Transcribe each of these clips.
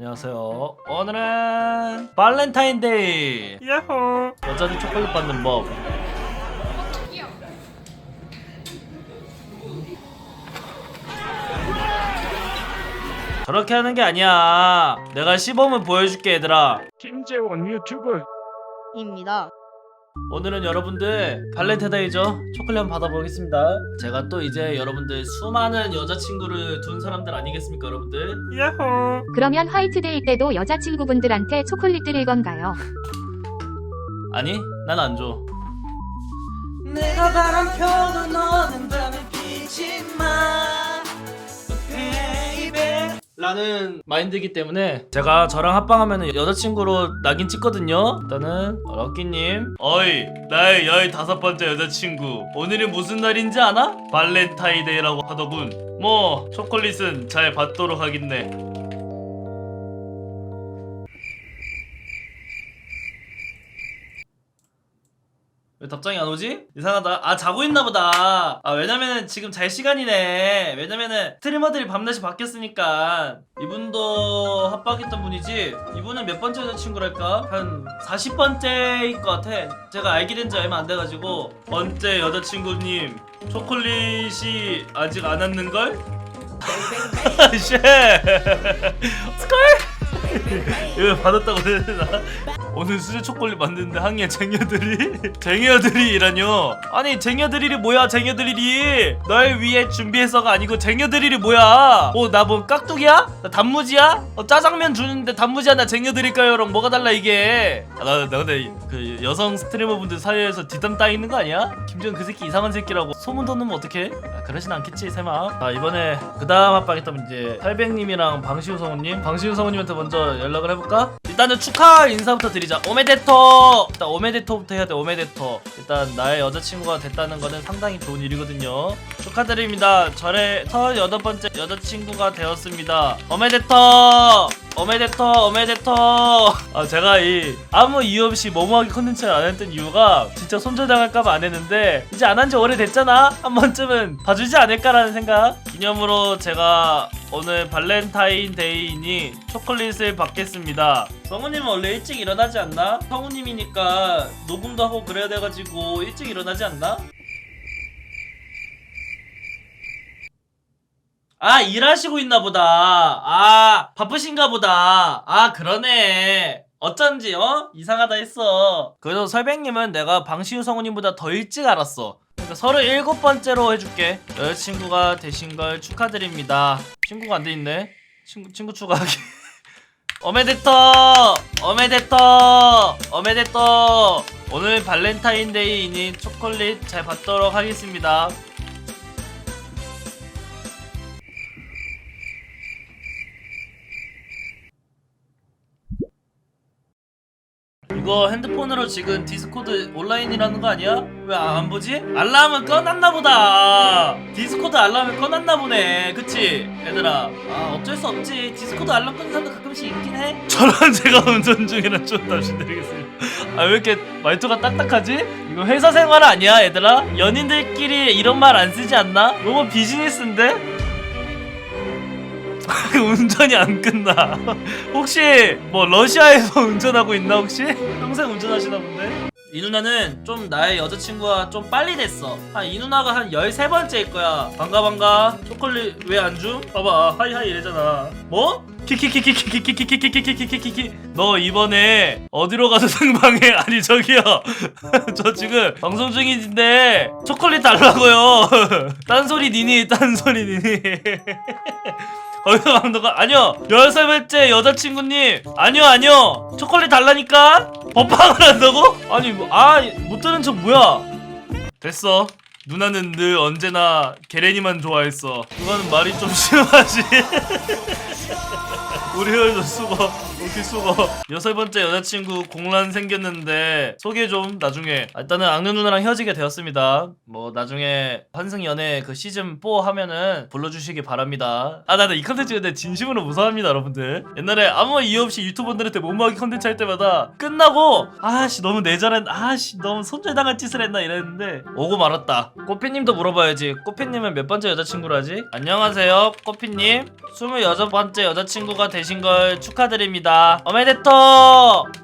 안녕하세요. 오늘은 발렌타인데이. 야호. 여자들 초콜릿 받는 법. 저렇게 하는 게 아니야. 내가 시범을 보여줄게 얘들아. 김재원 유튜브 입니다. 오늘은 여러분들 발렌타인데이죠. 초콜릿 한번 받아보겠습니다. 제가 또 이제 여러분들 수많은 여자친구를 둔 사람들 아니겠습니까 여러분들? 야호 그러면 화이트데이 때도 여자친구분들한테 초콜릿 드릴 건가요? 아니, 난 안 줘. 내가 바람 펴도 너는 밤에 피지 마. 라는 마인드이기 때문에 제가 저랑 합방하면 여자친구로 낙인 찍거든요. 일단은 럭키님, 어이 나의 열다섯 번째 여자친구 오늘이 무슨 날인지 아나? 발렌타인데이라고 하더군. 뭐 초콜릿은 잘 받도록 하겠네. 왜 답장이 안 오지? 이상하다. 아 자고 있나 보다. 아 왜냐면은 지금 잘 시간이네. 왜냐면은 스트리머들이 밤낮이 바뀌었으니까 이분도 합방했던 분이지. 이분은 몇 번째 여자친구랄까? 한 40번째일 것 같아. 제가 알게 된 지 얼마 안 돼가지고 번째 여자친구님 초콜릿이 아직 안 왔는걸? 쉣! 스컬! 이거 받았다고 해야 되나? 오늘 수제 초콜릿 만드는데 항해 쟁여들이 쟁여들이라뇨 아니 쟁여들이 뭐야 쟁여들이 널 위해 준비해서가 아니고 쟁여들이 뭐야 뭐나뭐 깍두기야? 나 단무지야? 어, 짜장면 주는데 단무지야 나 쟁여드릴까요랑 뭐가 달라 이게 아, 나, 나 근데 그 여성 스트리머분들 사이에서 뒷담 따 있는 거 아니야? 김지현 그 새끼 이상한 새끼라고 소문 돋으면 어떡해? 아, 그러진 않겠지 설마 자 이번에 그 다음 합방했던 이제 탈백님이랑 방시우 성우님 방시우 성우님한테 먼저 연락을 해볼까? 일단은 축하 인사부터 드리 자. 오메데토! 일단 오메데토부터 해야 돼 오메데토. 일단 나의 여자친구가 됐다는 거는 상당히 좋은 일이거든요. 축하드립니다. 저의 38번째 여자친구가 되었습니다. 오메데토 오메데토 오메데토 아 제가 이 아무 이유 없이 뭐뭐하기 컨텐츠를 안 했던 이유가 진짜 손절당할까봐 안 했는데 이제 안 한 지 오래됐잖아 한 번쯤은 봐주지 않을까라는 생각 기념으로 제가 오늘 발렌타인데이니 초콜릿을 받겠습니다 성우님은 원래 일찍 일어나지 않나? 성우님이니까 녹음도 하고 그래야 돼가지고 일찍 일어나지 않나? 아 일하시고 있나 보다. 아 바쁘신가 보다. 아 그러네. 어쩐지 어? 이상하다 했어. 그래서 설백님은 내가 방시우 성우님보다 더 일찍 알았어. 그러니까 서른 일곱 번째로 해줄게. 여자친구가 되신 걸 축하드립니다. 친구가 안 돼 있네. 친구 친구 추가하기. 어메데터! 어메데터! 어메데터! 오늘 발렌타인데이이니 초콜릿 잘 받도록 하겠습니다 이거 핸드폰으로 지금 디스코드 온라인이라는 거 아니야? 왜 안 보지? 알람은 꺼놨나 보다. 디스코드 알람을 꺼놨나 보네. 그치? 얘들아. 아, 어쩔 수 없지. 디스코드 알람 끄는 사람도 가끔씩 있긴 해. 저런 제가 운전 중이라 좀 답신 드리겠습니다. 아, 왜 이렇게 말투가 딱딱하지? 이거 회사 생활 아니야, 얘들아? 연인들끼리 이런 말 안 쓰지 않나? 너무 비즈니스인데? 운전이 안 끝나. 혹시 뭐 러시아에서 운전하고 있나 혹시? 평생 운전하시나 본데? 이 누나는 좀 나의 여자친구가 좀 빨리 됐어. 한 이 누나가 한 13번째일 거야. 반가 반가. 초콜릿 왜 안 줌? 봐봐. 하이하이 이래잖아. 뭐? 키키키키키키키키키키키키키키키 너 이번에 어디로 가서 생방해? 아니 저기요 저 지금 방송 중인데 초콜릿 달라고요 딴소리 니니 딴소리 니니 거기서 감독가 아니요. 열살 번째 여자친구님. 아니요 아니요. 초콜릿 달라니까? 법방을 한다고? 아니 뭐 아못 들은 척 뭐야? 됐어. 누나는 늘 언제나 게레니만 좋아했어. 그거는 말이 좀 심하지. 우리 혈도 수고 수고 여섯 번째 여자친구 공란 생겼는데 소개 좀 나중에. 아, 일단은 악녀 누나랑 헤어지게 되었습니다. 뭐 나중에 환승 연애 그 시즌 4 하면은 불러주시기 바랍니다. 아 나는 이 컨텐츠 근데 진심으로 무서워합니다 여러분들. 옛날에 아무 이유 없이 유튜버들한테 몸무하기 컨텐츠 할 때마다 끝나고 아씨 너무 내전했 아씨 너무 손절당한 짓을 했나 이랬는데 오고 말았다. 꼬피님도 물어봐야지. 꼬피님은 몇 번째 여자친구라지? 안녕하세요 꼬피님. 26번째 여자친구가 되신 걸 축하드립니다. 어메데토!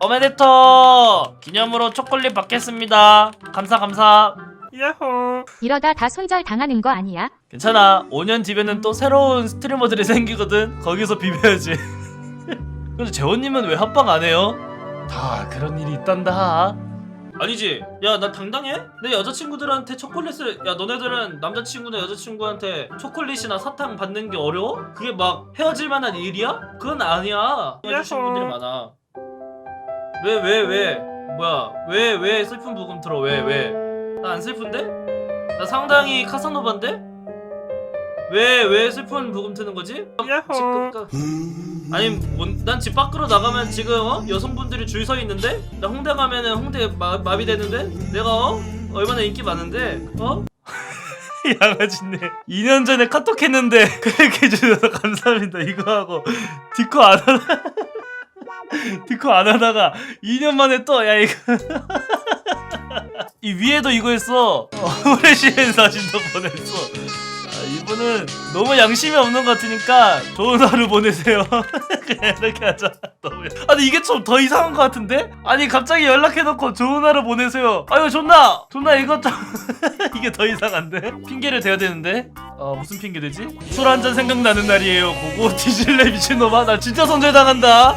어메데토! 기념으로 초콜릿 받겠습니다. 감사 감사. 야호. 이러다 다 손절 당하는 거 아니야? 괜찮아. 5년 뒤에는 또 새로운 스트리머들이 생기거든. 거기서 비벼야지. 근데 재원님은 왜 합방 안 해요? 다 그런 일이 있단다. 아니지. 야, 나 당당해? 내 여자친구들한테 초콜릿을 야, 너네들은 남자친구나 여자친구한테 초콜릿이나 사탕 받는 게 어려워? 그게 막 헤어질 만한 일이야? 그건 아니야. 여자친구들이 많아. 왜, 왜, 왜? 뭐야? 왜, 왜 슬픈 부금 들어? 왜, 왜? 나 안 슬픈데? 나 상당히 카사노바인데? 왜, 왜 슬픈 부금 트는 거지? 야호. 아니 난 집 밖으로 나가면 지금 어? 여성분들이 줄 서 있는데? 나 홍대 가면은 홍대 마, 마비 되는데? 내가 어? 얼마나 인기 많은데? 어? 양아지네 2년 전에 카톡 했는데 그렇게 해주셔서 감사합니다. 이거 하고 디코 안 하다 디코 안 하다가 2년 만에 또 야 이거. 이 위에도 이거 했어. 어, 후레쉬엔 사진도 보냈어 분은 너무 양심이 없는 것 같으니까 좋은 하루 보내세요. 그냥 이렇게 하자. 너무 아니 이게 좀 더 이상한 것 같은데? 아니 갑자기 연락해놓고 좋은 하루 보내세요. 아유 존나 존나 이거 좀 이게 더 이상한데? 핑계를 대야 되는데? 어 무슨 핑계 되지? 술 한 잔 생각나는 날이에요. 고고 뒤질래 미친놈아 나 진짜 손절당한다.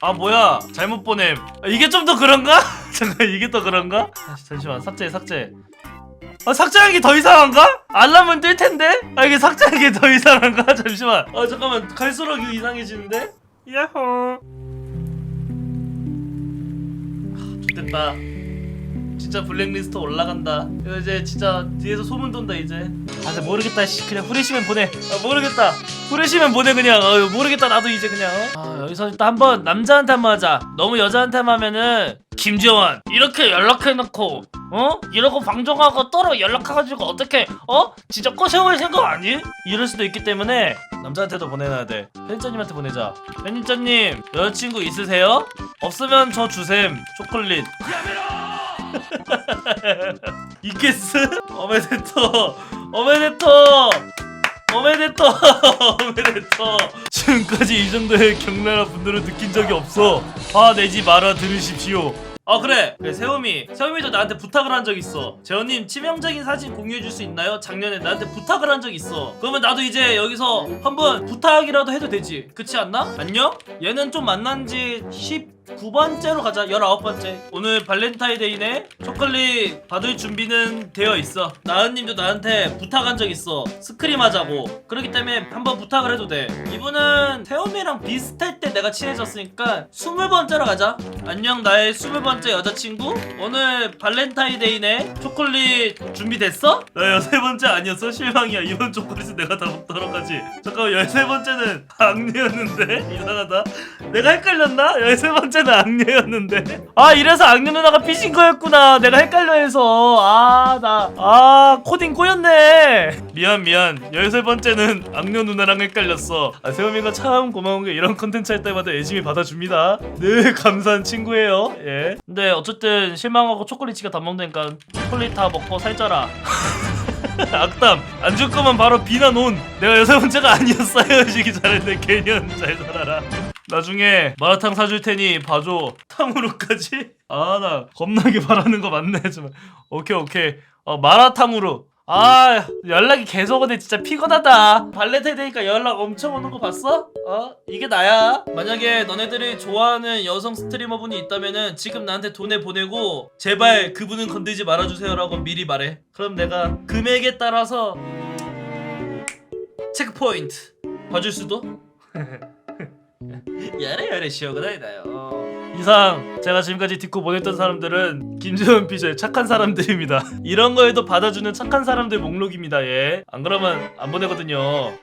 아 뭐야 잘못 보냄. 아, 이게 좀 더 그런가? 잠깐 이게 더 그런가? 아, 잠시만 삭제 삭제. 아 삭제하는 게더 이상한가? 알람은 뜰 텐데? 아 이게 삭제하는 게더 이상한가? 잠시만 아 잠깐만 갈수록 이거 이상해지는데? 야호. 됐다 진짜 블랙리스트 올라간다 이거 이제 진짜 뒤에서 소문 돈다 이제 아 근데 모르겠다 씨 그냥 후레쉬면 보내 아 모르겠다 후레쉬면 보내 그냥 어 모르겠다 나도 이제 그냥 어? 아 여기서 일단 한번 남자한테 한번 하자 너무 여자한테만 하면은 김재원 이렇게 연락해놓고 어? 이러고 방종하고 떨어 연락해가지고 어떻게 어? 진짜 꼬셔올 생각 아니? 이럴 수도 있기 때문에 남자한테도 보내놔야 돼 편집자님한테 보내자 편집자님 여자친구 있으세요? 없으면 저 주셈 초콜릿 있겠어? 어메데토 어메데토 어메데토 어메데토 지금까지 이 정도의 격렬한 분들은 느낀 적이 없어 화내지 말아 들으십시오 아 그래 그래 세우미 세우미도 나한테 부탁을 한 적 있어 재원님 치명적인 사진 공유해 줄 수 있나요? 작년에 나한테 부탁을 한 적 있어 그러면 나도 이제 여기서 한번 부탁이라도 해도 되지 그렇지 않나? 안녕? 얘는 좀 만난 지 19번째로 가자. 19번째. 오늘 발렌타인데이네. 초콜릿 받을 준비는 되어 있어. 나은님도 나한테 부탁한 적 있어. 스크림 하자고. 그렇기 때문에 한번 부탁을 해도 돼. 이분은 태움이랑 비슷할 때 내가 친해졌으니까 20번째로 가자. 안녕 나의 20번째 여자친구. 오늘 발렌타인데이네. 초콜릿 준비됐어? 나 13번째 아니었어? 실망이야. 이번 초콜릿은 내가 다 먹도록 하지. 잠깐만 13번째는 악녀였는데? 이상하다. 내가 헷갈렸나? 13번째 는 악녀였는데. 아 이래서 악녀 누나가 피신 거였구나. 내가 헷갈려 해서. 아 나 아 코딩 꼬였네. 미안 미안. 13번째는 악녀 누나랑 헷갈렸어. 아 세우미가 참 고마운 게 이런 컨텐츠 할 때마다 열심히 받아줍니다. 늘 감사한 친구예요. 예. 근데 어쨌든 실망하고 초콜릿치가 다 먹으니까 초콜릿 다 먹고 살쪄라. 악담. 안 줄 거면 바로 비난 온 내가 여섯 번째가 아니었어요. 시기 잘했네. 개년 잘 살아라 나중에 마라탕 사줄 테니 봐줘 탕후루까지? 아 나 겁나게 바라는 거 맞네 좀 오케이 오케이 어 마라탕후루 아 연락이 계속 오네 진짜 피곤하다 발레테 되니까 연락 엄청 오는 거 봤어? 어? 이게 나야 만약에 너네들이 좋아하는 여성 스트리머분이 있다면은 지금 나한테 돈에 보내고 제발 그분은 건들지 말아주세요 라고 미리 말해 그럼 내가 금액에 따라서 체크포인트 봐줄 수도? 야래 야래 시어그다이다요. 이상 제가 지금까지 딛고 보냈던 사람들은 김재원 피셜 착한 사람들입니다. 이런 거에도 받아주는 착한 사람들 목록입니다 예 안 그러면 안 보내거든요.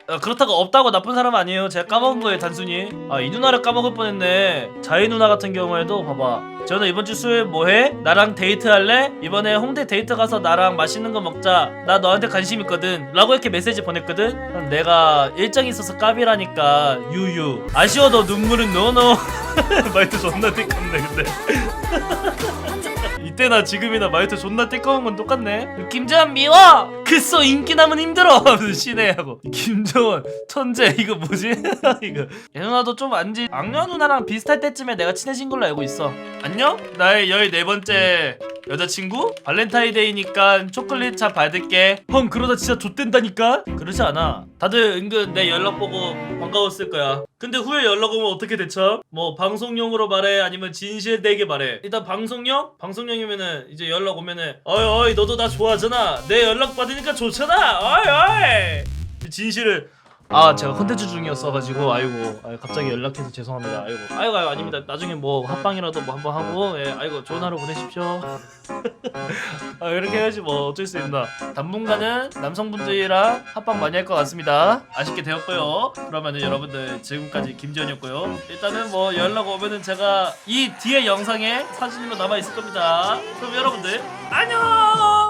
아, 그렇다고 없다고 나쁜 사람 아니에요. 제가 까먹은 거예요 단순히. 아 이 누나를 까먹을 뻔했네. 자이 누나 같은 경우에도 봐봐 저는 이번 주 수요일 뭐해? 나랑 데이트할래? 이번에 홍대 데이트 가서 나랑 맛있는 거 먹자. 나 너한테 관심 있거든. 라고 이렇게 메시지 보냈거든. 내가 일정이 있어서 까비라니까. 유유. 아쉬워도 눈물은 노노. 말도 존나 띠껍네 근데 이 이때나 지금이나 말투 존나 띠꺼운 건 똑같네. 김재원 미워! 그소 인기 남은 힘들어! 하면서 시내하고. 김정원 천재 이거 뭐지? 이거. 얘 누나도 좀 안지 악녀 누나랑 비슷할 때쯤에 내가 친해진 걸로 알고 있어. 안녕? 나의 14번째 여자친구? 발렌타인데이니까 초콜릿 차 받을게 형 그러다 진짜 좆된다니까? 그러지 않아 다들 은근 내 연락 보고 반가웠을 거야 근데 후에 연락 오면 어떻게 대처? 뭐 방송용으로 말해 아니면 진실되게 말해 일단 방송용? 방송용이면은 이제 연락 오면은 어이 어이 너도 나 좋아하잖아 내 연락 받으니까 좋잖아 어이 어이 진실을 아 제가 컨텐츠 중이었어가지고 아이고 갑자기 연락해서 죄송합니다. 아이고. 아이고 아이고 아닙니다. 나중에 뭐 합방이라도 뭐 한번 하고 예 아이고 좋은 하루 보내십시오. 아 이렇게 해야지 뭐 어쩔 수 있나. 당분간은 남성분들이랑 합방 많이 할 것 같습니다. 아쉽게 되었고요. 그러면은 여러분들 지금까지 김지현이었고요. 일단은 뭐 연락 오면은 제가 이 뒤에 영상에 사진으로 남아 있을 겁니다. 그럼 여러분들 안녕